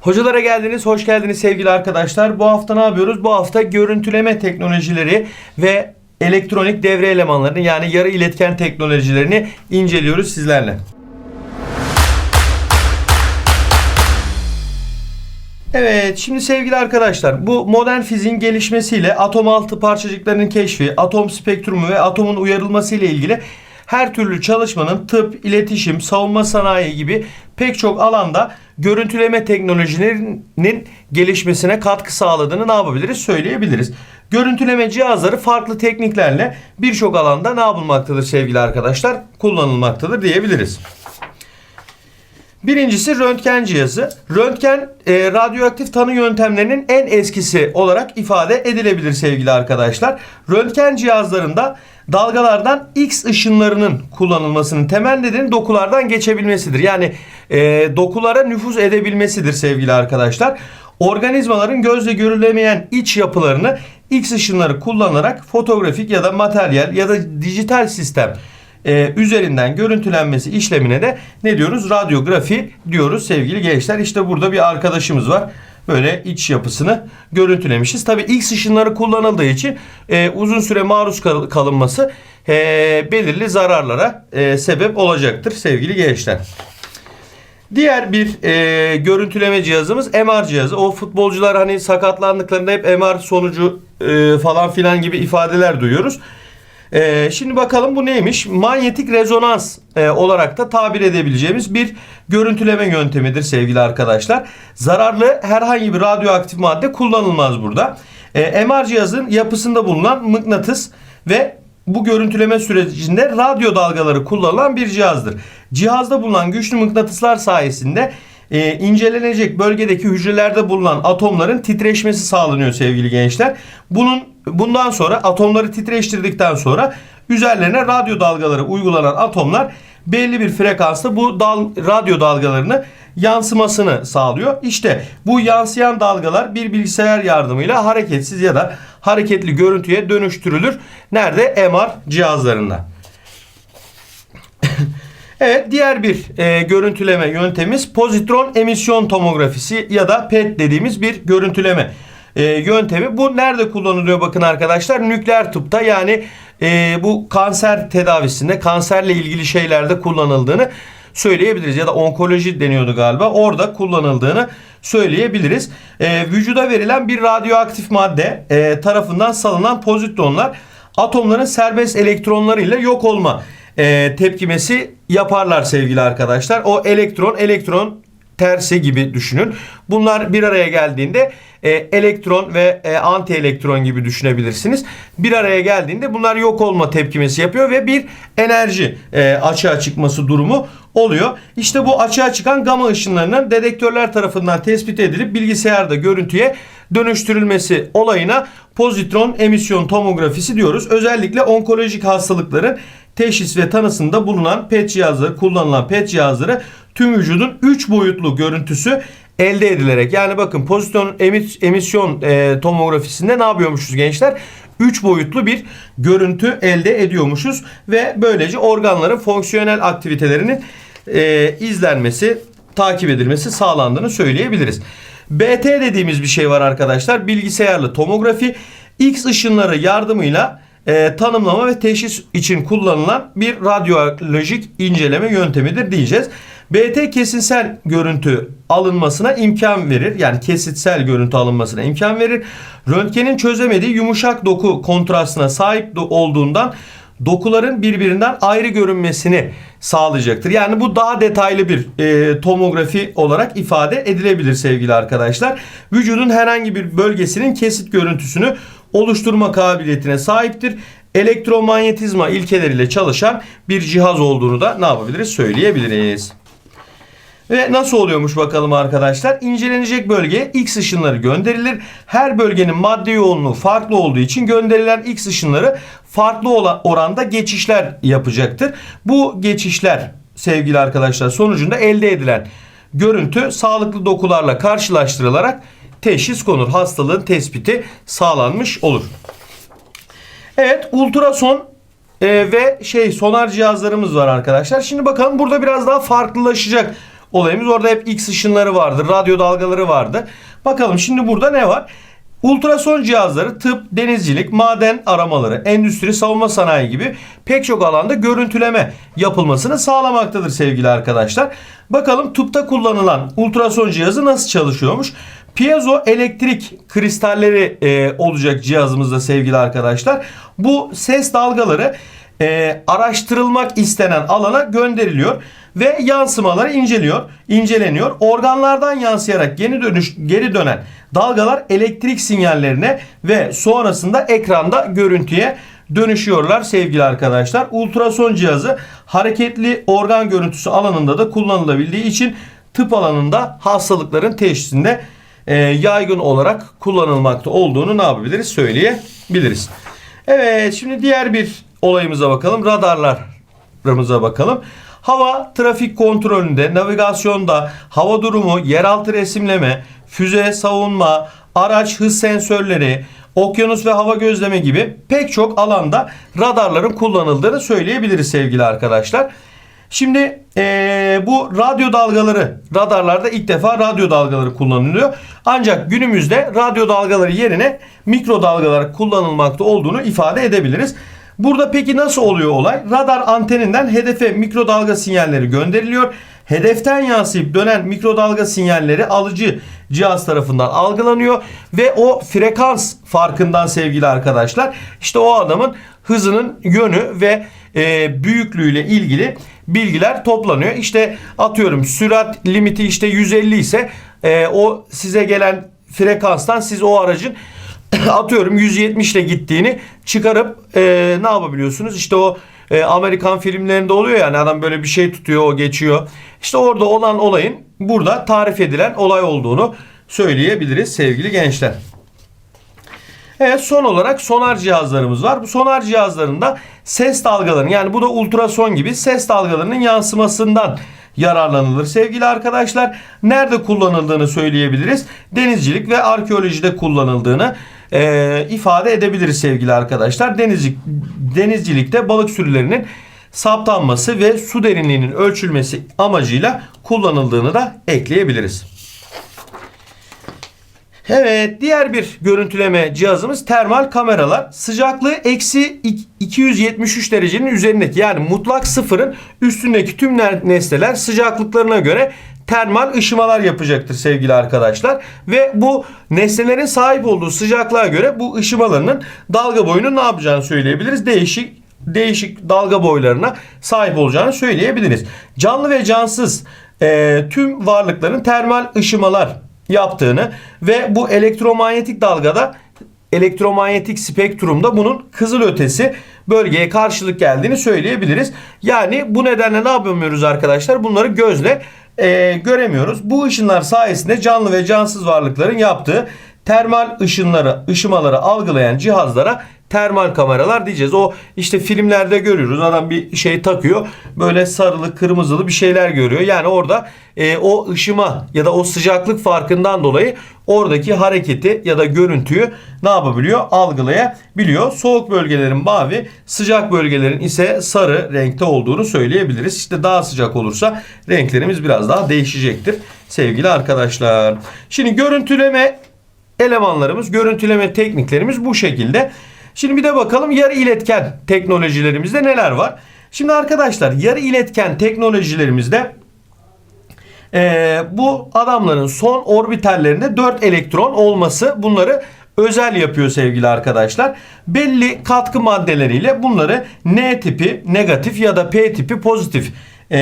Hocalara geldiniz, hoş geldiniz sevgili arkadaşlar. Bu hafta ne yapıyoruz? Bu hafta görüntüleme teknolojileri ve elektronik devre elemanlarını yani yarı iletken teknolojilerini inceliyoruz sizlerle. Evet, şimdi sevgili arkadaşlar, bu modern fiziğin gelişmesiyle atom altı parçacıklarının keşfi, atom spektrumu ve atomun uyarılması ile ilgili her türlü çalışmanın tıp, iletişim, savunma sanayi gibi pek çok alanda görüntüleme teknolojilerinin gelişmesine katkı sağladığını ne yapabiliriz söyleyebiliriz. Görüntüleme cihazları farklı tekniklerle birçok alanda ne yapılmaktadır sevgili arkadaşlar? Kullanılmaktadır diyebiliriz. Birincisi röntgen cihazı. Röntgen e, radyoaktif tanı yöntemlerinin en eskisi olarak ifade edilebilir sevgili arkadaşlar. Röntgen cihazlarında dalgalardan X ışınlarının kullanılmasının temel nedeni dokulardan geçebilmesidir. Yani e, dokulara nüfuz edebilmesidir sevgili arkadaşlar. Organizmaların gözle görülemeyen iç yapılarını X ışınları kullanarak fotoğrafik ya da materyal ya da dijital sistem e, üzerinden görüntülenmesi işlemine de ne diyoruz? Radyografi diyoruz sevgili gençler. İşte burada bir arkadaşımız var. Böyle iç yapısını görüntülemişiz. Tabi X ışınları kullanıldığı için e, uzun süre maruz kal- kalınması e, belirli zararlara e, sebep olacaktır sevgili gençler. Diğer bir e, görüntüleme cihazımız MR cihazı. O futbolcular hani sakatlandıklarında hep MR sonucu e, falan filan gibi ifadeler duyuyoruz. E, şimdi bakalım bu neymiş? Manyetik rezonans e, olarak da tabir edebileceğimiz bir görüntüleme yöntemidir sevgili arkadaşlar. Zararlı herhangi bir radyoaktif madde kullanılmaz burada. E, MR cihazın yapısında bulunan mıknatıs ve bu görüntüleme sürecinde radyo dalgaları kullanılan bir cihazdır. Cihazda bulunan güçlü mıknatıslar sayesinde e, incelenecek bölgedeki hücrelerde bulunan atomların titreşmesi sağlanıyor sevgili gençler. Bunun bundan sonra atomları titreştirdikten sonra üzerlerine radyo dalgaları uygulanan atomlar belli bir frekansta bu dal, radyo dalgalarını yansımasını sağlıyor. İşte bu yansıyan dalgalar bir bilgisayar yardımıyla hareketsiz ya da hareketli görüntüye dönüştürülür. Nerede? MR cihazlarında. Evet diğer bir e, görüntüleme yöntemimiz pozitron emisyon tomografisi ya da PET dediğimiz bir görüntüleme e, yöntemi. Bu nerede kullanılıyor bakın arkadaşlar? Nükleer tıpta yani e, bu kanser tedavisinde kanserle ilgili şeylerde kullanıldığını söyleyebiliriz. Ya da onkoloji deniyordu galiba. Orada kullanıldığını söyleyebiliriz. E, vücuda verilen bir radyoaktif madde e, tarafından salınan pozitronlar atomların serbest elektronlarıyla yok olma e, tepkimesi yaparlar sevgili arkadaşlar. O elektron elektron tersi gibi düşünün. Bunlar bir araya geldiğinde e, elektron ve e, anti elektron gibi düşünebilirsiniz. Bir araya geldiğinde bunlar yok olma tepkimesi yapıyor ve bir enerji e, açığa çıkması durumu oluyor. İşte bu açığa çıkan gama ışınlarının dedektörler tarafından tespit edilip bilgisayarda görüntüye dönüştürülmesi olayına pozitron emisyon tomografisi diyoruz. Özellikle onkolojik hastalıkların teşhis ve tanısında bulunan PET cihazları, kullanılan PET cihazları tüm vücudun 3 boyutlu görüntüsü elde edilerek yani bakın pozitron emis, emisyon e, tomografisinde ne yapıyormuşuz gençler? 3 boyutlu bir görüntü elde ediyormuşuz ve böylece organların fonksiyonel aktivitelerinin e, izlenmesi, takip edilmesi sağlandığını söyleyebiliriz. BT dediğimiz bir şey var arkadaşlar. Bilgisayarlı tomografi X ışınları yardımıyla e, tanımlama ve teşhis için kullanılan bir radyolojik inceleme yöntemidir diyeceğiz. BT kesinsel görüntü alınmasına imkan verir. Yani kesitsel görüntü alınmasına imkan verir. Röntgenin çözemediği yumuşak doku kontrastına sahip olduğundan dokuların birbirinden ayrı görünmesini sağlayacaktır. Yani bu daha detaylı bir e, tomografi olarak ifade edilebilir sevgili arkadaşlar. Vücudun herhangi bir bölgesinin kesit görüntüsünü oluşturma kabiliyetine sahiptir. Elektromanyetizma ilkeleriyle çalışan bir cihaz olduğunu da ne yapabiliriz söyleyebiliriz. Ve nasıl oluyormuş bakalım arkadaşlar. İncelenecek bölgeye X ışınları gönderilir. Her bölgenin madde yoğunluğu farklı olduğu için gönderilen X ışınları farklı oranda geçişler yapacaktır. Bu geçişler sevgili arkadaşlar sonucunda elde edilen görüntü sağlıklı dokularla karşılaştırılarak teşhis konur. Hastalığın tespiti sağlanmış olur. Evet ultrason e, ve şey sonar cihazlarımız var arkadaşlar. Şimdi bakalım burada biraz daha farklılaşacak olayımız. Orada hep X ışınları vardı, radyo dalgaları vardı. Bakalım şimdi burada ne var? Ultrason cihazları tıp, denizcilik, maden aramaları, endüstri, savunma sanayi gibi pek çok alanda görüntüleme yapılmasını sağlamaktadır sevgili arkadaşlar. Bakalım tıpta kullanılan ultrason cihazı nasıl çalışıyormuş? Piezo elektrik kristalleri e, olacak cihazımızda sevgili arkadaşlar. Bu ses dalgaları e, araştırılmak istenen alana gönderiliyor ve yansımaları inceliyor, inceleniyor. Organlardan yansıyarak geri dönüş geri dönen dalgalar elektrik sinyallerine ve sonrasında ekranda görüntüye dönüşüyorlar sevgili arkadaşlar. Ultrason cihazı hareketli organ görüntüsü alanında da kullanılabildiği için tıp alanında hastalıkların teşhisinde e, yaygın olarak kullanılmakta olduğunu ne yapabiliriz söyleyebiliriz. Evet şimdi diğer bir olayımıza bakalım. Radarlarımıza bakalım. Hava trafik kontrolünde, navigasyonda, hava durumu, yeraltı resimleme, füze savunma, araç hız sensörleri, okyanus ve hava gözleme gibi pek çok alanda radarların kullanıldığını söyleyebiliriz sevgili arkadaşlar. Şimdi eee, bu radyo dalgaları radarlarda ilk defa radyo dalgaları kullanılıyor. Ancak günümüzde radyo dalgaları yerine mikro dalgalar kullanılmakta olduğunu ifade edebiliriz. Burada peki nasıl oluyor olay? Radar anteninden hedefe mikrodalga sinyalleri gönderiliyor. Hedeften yansıyıp dönen mikrodalga sinyalleri alıcı cihaz tarafından algılanıyor ve o frekans farkından sevgili arkadaşlar işte o adamın hızının yönü ve e, büyüklüğüyle ilgili bilgiler toplanıyor. İşte atıyorum sürat limiti işte 150 ise e, o size gelen frekanstan siz o aracın atıyorum 170 ile gittiğini çıkarıp e, ne yapabiliyorsunuz? İşte o e, Amerikan filmlerinde oluyor yani adam böyle bir şey tutuyor o geçiyor. İşte orada olan olayın burada tarif edilen olay olduğunu söyleyebiliriz sevgili gençler. Evet son olarak sonar cihazlarımız var. Bu sonar cihazlarında ses dalgalarının yani bu da ultrason gibi ses dalgalarının yansımasından yararlanılır sevgili arkadaşlar. Nerede kullanıldığını söyleyebiliriz. Denizcilik ve arkeolojide kullanıldığını e, ifade edebiliriz sevgili arkadaşlar. Denizcilik, denizcilikte balık sürülerinin saptanması ve su derinliğinin ölçülmesi amacıyla kullanıldığını da ekleyebiliriz. Evet diğer bir görüntüleme cihazımız termal kameralar. Sıcaklığı eksi 273 derecenin üzerindeki yani mutlak sıfırın üstündeki tüm nesneler sıcaklıklarına göre termal ışımalar yapacaktır sevgili arkadaşlar. Ve bu nesnelerin sahip olduğu sıcaklığa göre bu ışımalarının dalga boyunu ne yapacağını söyleyebiliriz. Değişik değişik dalga boylarına sahip olacağını söyleyebiliriz. Canlı ve cansız e, tüm varlıkların termal ışımalar yaptığını ve bu elektromanyetik dalgada elektromanyetik spektrumda bunun kızıl ötesi bölgeye karşılık geldiğini söyleyebiliriz. Yani bu nedenle ne yapamıyoruz arkadaşlar? Bunları gözle e, göremiyoruz. Bu ışınlar sayesinde canlı ve cansız varlıkların yaptığı termal ışınları, ışımaları algılayan cihazlara termal kameralar diyeceğiz. O işte filmlerde görüyoruz. Adam bir şey takıyor. Böyle sarılı, kırmızılı bir şeyler görüyor. Yani orada e, o ışıma ya da o sıcaklık farkından dolayı oradaki hareketi ya da görüntüyü ne yapabiliyor? Algılayabiliyor. Soğuk bölgelerin mavi, sıcak bölgelerin ise sarı renkte olduğunu söyleyebiliriz. İşte daha sıcak olursa renklerimiz biraz daha değişecektir sevgili arkadaşlar. Şimdi görüntüleme elemanlarımız, görüntüleme tekniklerimiz bu şekilde. Şimdi bir de bakalım yarı iletken teknolojilerimizde neler var. Şimdi arkadaşlar yarı iletken teknolojilerimizde e, bu adamların son orbitallerinde 4 elektron olması bunları özel yapıyor sevgili arkadaşlar. Belli katkı maddeleriyle bunları N tipi negatif ya da P tipi pozitif e,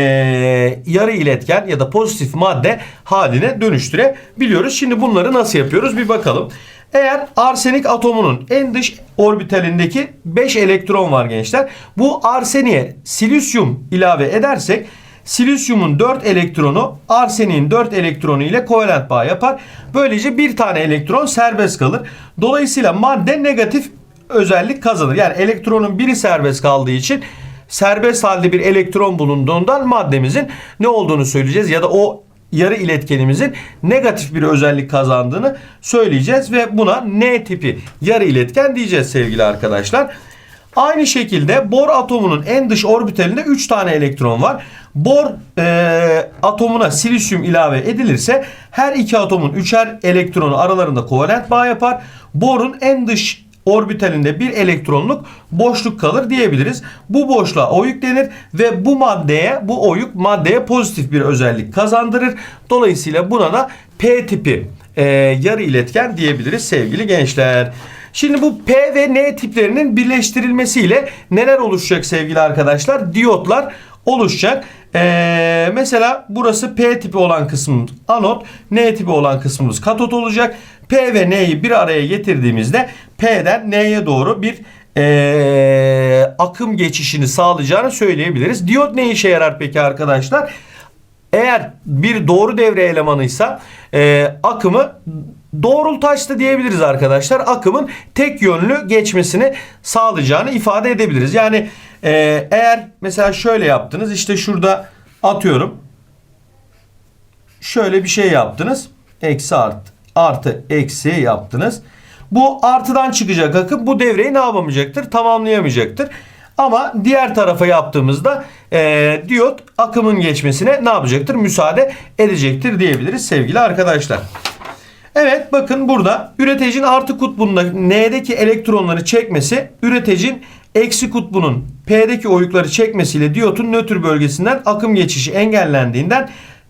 yarı iletken ya da pozitif madde haline dönüştürebiliyoruz. Şimdi bunları nasıl yapıyoruz bir bakalım. Eğer arsenik atomunun en dış orbitalindeki 5 elektron var gençler. Bu arseniye silisyum ilave edersek silisyumun 4 elektronu arseniğin 4 elektronu ile kovalent bağ yapar. Böylece bir tane elektron serbest kalır. Dolayısıyla madde negatif özellik kazanır. Yani elektronun biri serbest kaldığı için serbest halde bir elektron bulunduğundan maddemizin ne olduğunu söyleyeceğiz ya da o yarı iletkenimizin negatif bir özellik kazandığını söyleyeceğiz ve buna N tipi yarı iletken diyeceğiz sevgili arkadaşlar. Aynı şekilde bor atomunun en dış orbitalinde 3 tane elektron var. Bor e, atomuna silisyum ilave edilirse her iki atomun üçer elektronu aralarında kovalent bağ yapar. Borun en dış orbitalinde bir elektronluk boşluk kalır diyebiliriz. Bu boşluğa O yüklenir ve bu maddeye bu O yük maddeye pozitif bir özellik kazandırır. Dolayısıyla buna da P tipi e, yarı iletken diyebiliriz sevgili gençler. Şimdi bu P ve N tiplerinin birleştirilmesiyle neler oluşacak sevgili arkadaşlar? Diyotlar oluşacak. Ee, mesela burası P tipi olan kısmımız anot, N tipi olan kısmımız katot olacak. P ve N'yi bir araya getirdiğimizde P'den N'ye doğru bir ee, akım geçişini sağlayacağını söyleyebiliriz. Diyot ne işe yarar peki arkadaşlar? Eğer bir doğru devre elemanıysa e, akımı doğrultaçlı diyebiliriz arkadaşlar. Akımın tek yönlü geçmesini sağlayacağını ifade edebiliriz. Yani e, eğer mesela şöyle yaptınız işte şurada atıyorum şöyle bir şey yaptınız. Eksi artı, artı eksi yaptınız. Bu artıdan çıkacak akım bu devreyi ne yapamayacaktır? Tamamlayamayacaktır. Ama diğer tarafa yaptığımızda e, diyot akımın geçmesine ne yapacaktır? Müsaade edecektir diyebiliriz sevgili arkadaşlar. Evet bakın burada üreticinin artı kutbunda N'deki elektronları çekmesi üreticinin eksi kutbunun P'deki oyukları çekmesiyle diyotun nötr bölgesinden akım geçişi engellendiğinden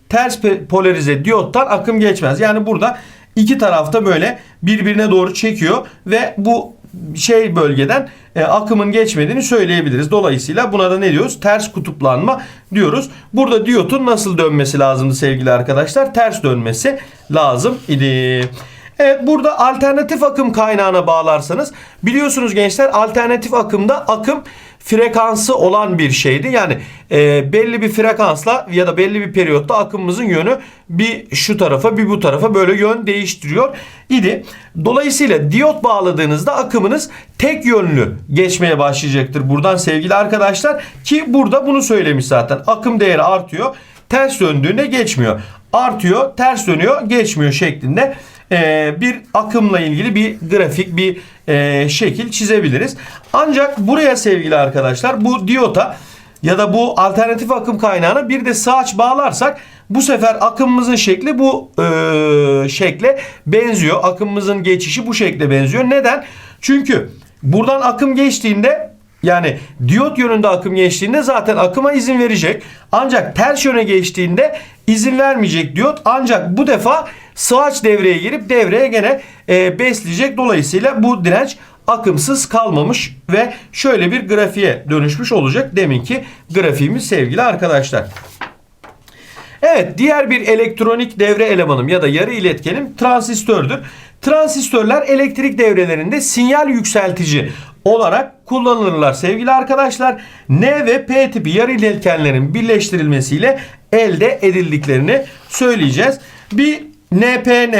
ters polarize diyottan akım geçmez. Yani burada iki tarafta böyle birbirine doğru çekiyor ve bu şey bölgeden e, akımın geçmediğini söyleyebiliriz. Dolayısıyla buna da ne diyoruz? Ters kutuplanma diyoruz. Burada diyotun nasıl dönmesi lazımdı sevgili arkadaşlar? Ters dönmesi lazım idi. Evet burada alternatif akım kaynağına bağlarsanız biliyorsunuz gençler alternatif akımda akım frekansı olan bir şeydi. Yani e, belli bir frekansla ya da belli bir periyotta akımımızın yönü bir şu tarafa bir bu tarafa böyle yön değiştiriyor idi. Dolayısıyla diyot bağladığınızda akımınız tek yönlü geçmeye başlayacaktır buradan sevgili arkadaşlar. Ki burada bunu söylemiş zaten. Akım değeri artıyor. Ters döndüğünde geçmiyor. Artıyor, ters dönüyor, geçmiyor şeklinde e, bir akımla ilgili bir grafik, bir e, şekil çizebiliriz. Ancak buraya sevgili arkadaşlar bu diyota ya da bu alternatif akım kaynağına bir de sağaç bağlarsak bu sefer akımımızın şekli bu e, şekle benziyor. Akımımızın geçişi bu şekle benziyor. Neden? Çünkü buradan akım geçtiğinde yani diyot yönünde akım geçtiğinde zaten akıma izin verecek. Ancak ters yöne geçtiğinde izin vermeyecek diyot. Ancak bu defa sığaç devreye girip devreye gene e, besleyecek. Dolayısıyla bu direnç akımsız kalmamış ve şöyle bir grafiğe dönüşmüş olacak. Deminki grafiğimiz sevgili arkadaşlar. Evet diğer bir elektronik devre elemanım ya da yarı iletkenim transistördür. Transistörler elektrik devrelerinde sinyal yükseltici olarak kullanılırlar sevgili arkadaşlar. N ve P tipi yarı iletkenlerin birleştirilmesiyle elde edildiklerini söyleyeceğiz. Bir NPN,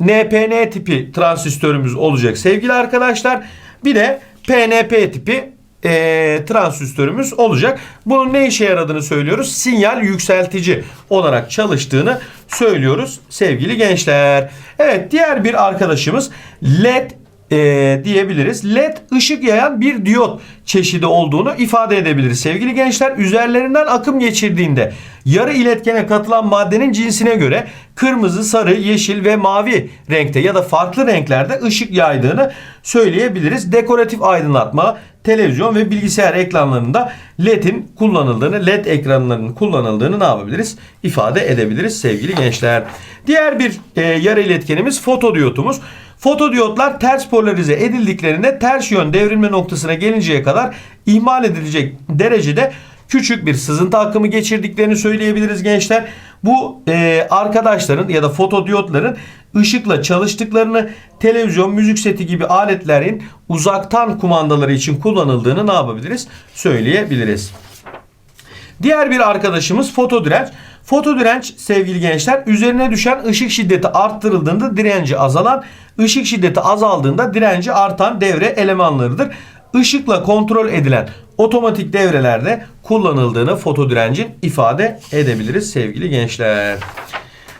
NPN tipi transistörümüz olacak sevgili arkadaşlar. Bir de PNP tipi e, transistörümüz olacak. Bunun ne işe yaradığını söylüyoruz. Sinyal yükseltici olarak çalıştığını söylüyoruz sevgili gençler. Evet diğer bir arkadaşımız LED e, diyebiliriz. LED ışık yayan bir diyot çeşidi olduğunu ifade edebiliriz. Sevgili gençler üzerlerinden akım geçirdiğinde yarı iletkene katılan maddenin cinsine göre kırmızı, sarı, yeşil ve mavi renkte ya da farklı renklerde ışık yaydığını söyleyebiliriz. Dekoratif aydınlatma, televizyon ve bilgisayar ekranlarında LED'in kullanıldığını, LED ekranlarının kullanıldığını ne yapabiliriz? İfade edebiliriz sevgili gençler. Diğer bir e, yarı iletkenimiz fotodiyotumuz. Fotodiyotlar ters polarize edildiklerinde ters yön devrilme noktasına gelinceye kadar ihmal edilecek derecede küçük bir sızıntı akımı geçirdiklerini söyleyebiliriz gençler. Bu e, arkadaşların ya da fotodiyotların ışıkla çalıştıklarını televizyon, müzik seti gibi aletlerin uzaktan kumandaları için kullanıldığını ne yapabiliriz? Söyleyebiliriz. Diğer bir arkadaşımız fotodirenç. Fotodirenç sevgili gençler üzerine düşen ışık şiddeti arttırıldığında direnci azalan, ışık şiddeti azaldığında direnci artan devre elemanlarıdır. Işıkla kontrol edilen otomatik devrelerde kullanıldığını fotodirencin ifade edebiliriz sevgili gençler.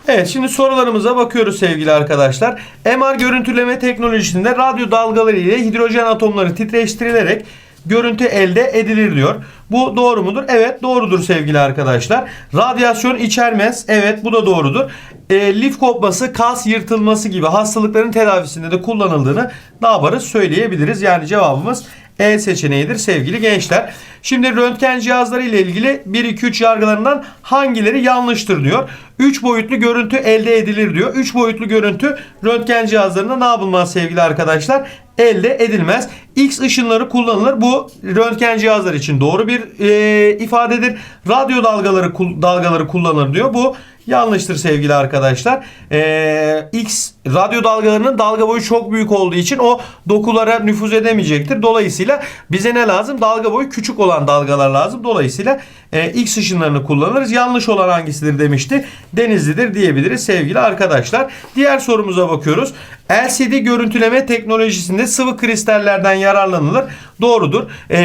Evet şimdi sorularımıza bakıyoruz sevgili arkadaşlar. MR görüntüleme teknolojisinde radyo dalgaları ile hidrojen atomları titreştirilerek görüntü elde edilir diyor. Bu doğru mudur? Evet doğrudur sevgili arkadaşlar. Radyasyon içermez. Evet bu da doğrudur. E, lif kopması, kas yırtılması gibi hastalıkların tedavisinde de kullanıldığını ne yaparız söyleyebiliriz. Yani cevabımız E seçeneğidir sevgili gençler. Şimdi röntgen cihazları ile ilgili 1 2 3 yargılarından hangileri yanlıştır diyor. 3 boyutlu görüntü elde edilir diyor. 3 boyutlu görüntü röntgen cihazlarında ne yapılmaz sevgili arkadaşlar? Elde edilmez. X ışınları kullanılır. Bu röntgen cihazları için doğru bir e, ifadedir. Radyo dalgaları dalgaları kullanılır diyor. Bu yanlıştır sevgili arkadaşlar. E, X radyo dalgalarının dalga boyu çok büyük olduğu için o dokulara nüfuz edemeyecektir. Dolayısıyla bize ne lazım? Dalga boyu küçük olan dalgalar lazım. Dolayısıyla e, X ışınlarını kullanırız. Yanlış olan hangisidir demişti. Denizlidir diyebiliriz sevgili arkadaşlar. Diğer sorumuza bakıyoruz. LCD görüntüleme teknolojisinde sıvı kristallerden yararlanılır. Doğrudur. E,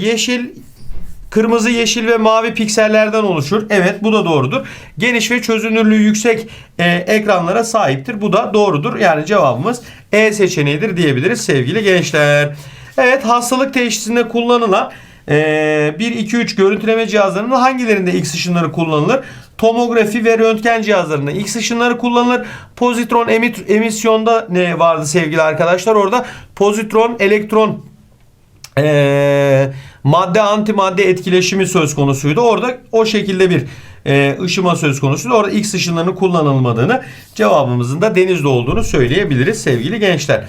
yeşil Kırmızı, yeşil ve mavi piksellerden oluşur. Evet bu da doğrudur. Geniş ve çözünürlüğü yüksek e, ekranlara sahiptir. Bu da doğrudur. Yani cevabımız E seçeneğidir diyebiliriz sevgili gençler. Evet hastalık teşhisinde kullanılan e, 1, 2, 3 görüntüleme cihazlarının hangilerinde X ışınları kullanılır? Tomografi ve röntgen cihazlarında X ışınları kullanılır. Pozitron emit, emisyonda ne vardı sevgili arkadaşlar? Orada pozitron, elektron e, madde antimadde etkileşimi söz konusuydu. Orada o şekilde bir e, ışıma söz konusuydu. Orada X ışınlarının kullanılmadığını cevabımızın da denizde olduğunu söyleyebiliriz sevgili gençler.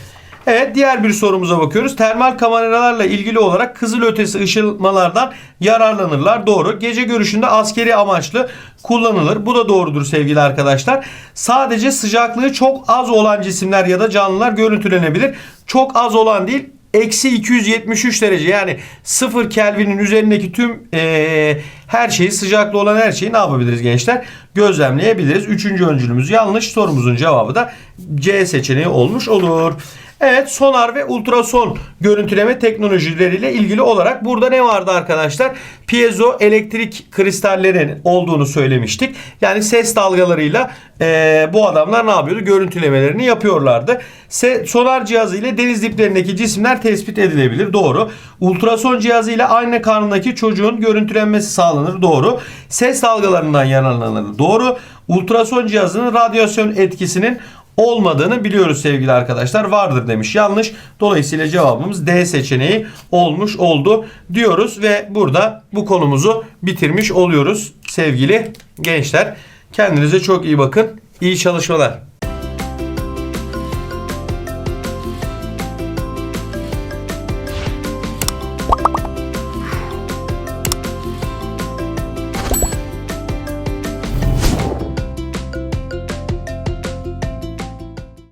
Evet diğer bir sorumuza bakıyoruz. Termal kameralarla ilgili olarak kızıl ötesi ışılmalardan yararlanırlar. Doğru. Gece görüşünde askeri amaçlı kullanılır. Bu da doğrudur sevgili arkadaşlar. Sadece sıcaklığı çok az olan cisimler ya da canlılar görüntülenebilir. Çok az olan değil eksi 273 derece yani 0 Kelvin'in üzerindeki tüm eee, her şeyi sıcaklığı olan her şeyi ne yapabiliriz gençler? Gözlemleyebiliriz. Üçüncü öncülümüz yanlış. Sorumuzun cevabı da C seçeneği olmuş olur. Evet sonar ve ultrason görüntüleme teknolojileriyle ilgili olarak burada ne vardı arkadaşlar? Piezo elektrik kristallerin olduğunu söylemiştik. Yani ses dalgalarıyla eee, bu adamlar ne yapıyordu? Görüntülemelerini yapıyorlardı. Se- sonar cihazı ile deniz diplerindeki cisimler tespit edilebilir. Doğru. Ultrason cihazı ile anne karnındaki çocuğun görüntülenmesi sağlanır. Doğru. Ses dalgalarından yararlanır. Doğru. Ultrason cihazının radyasyon etkisinin olmadığını biliyoruz sevgili arkadaşlar. Vardır demiş. Yanlış. Dolayısıyla cevabımız D seçeneği olmuş oldu diyoruz ve burada bu konumuzu bitirmiş oluyoruz sevgili gençler. Kendinize çok iyi bakın. İyi çalışmalar.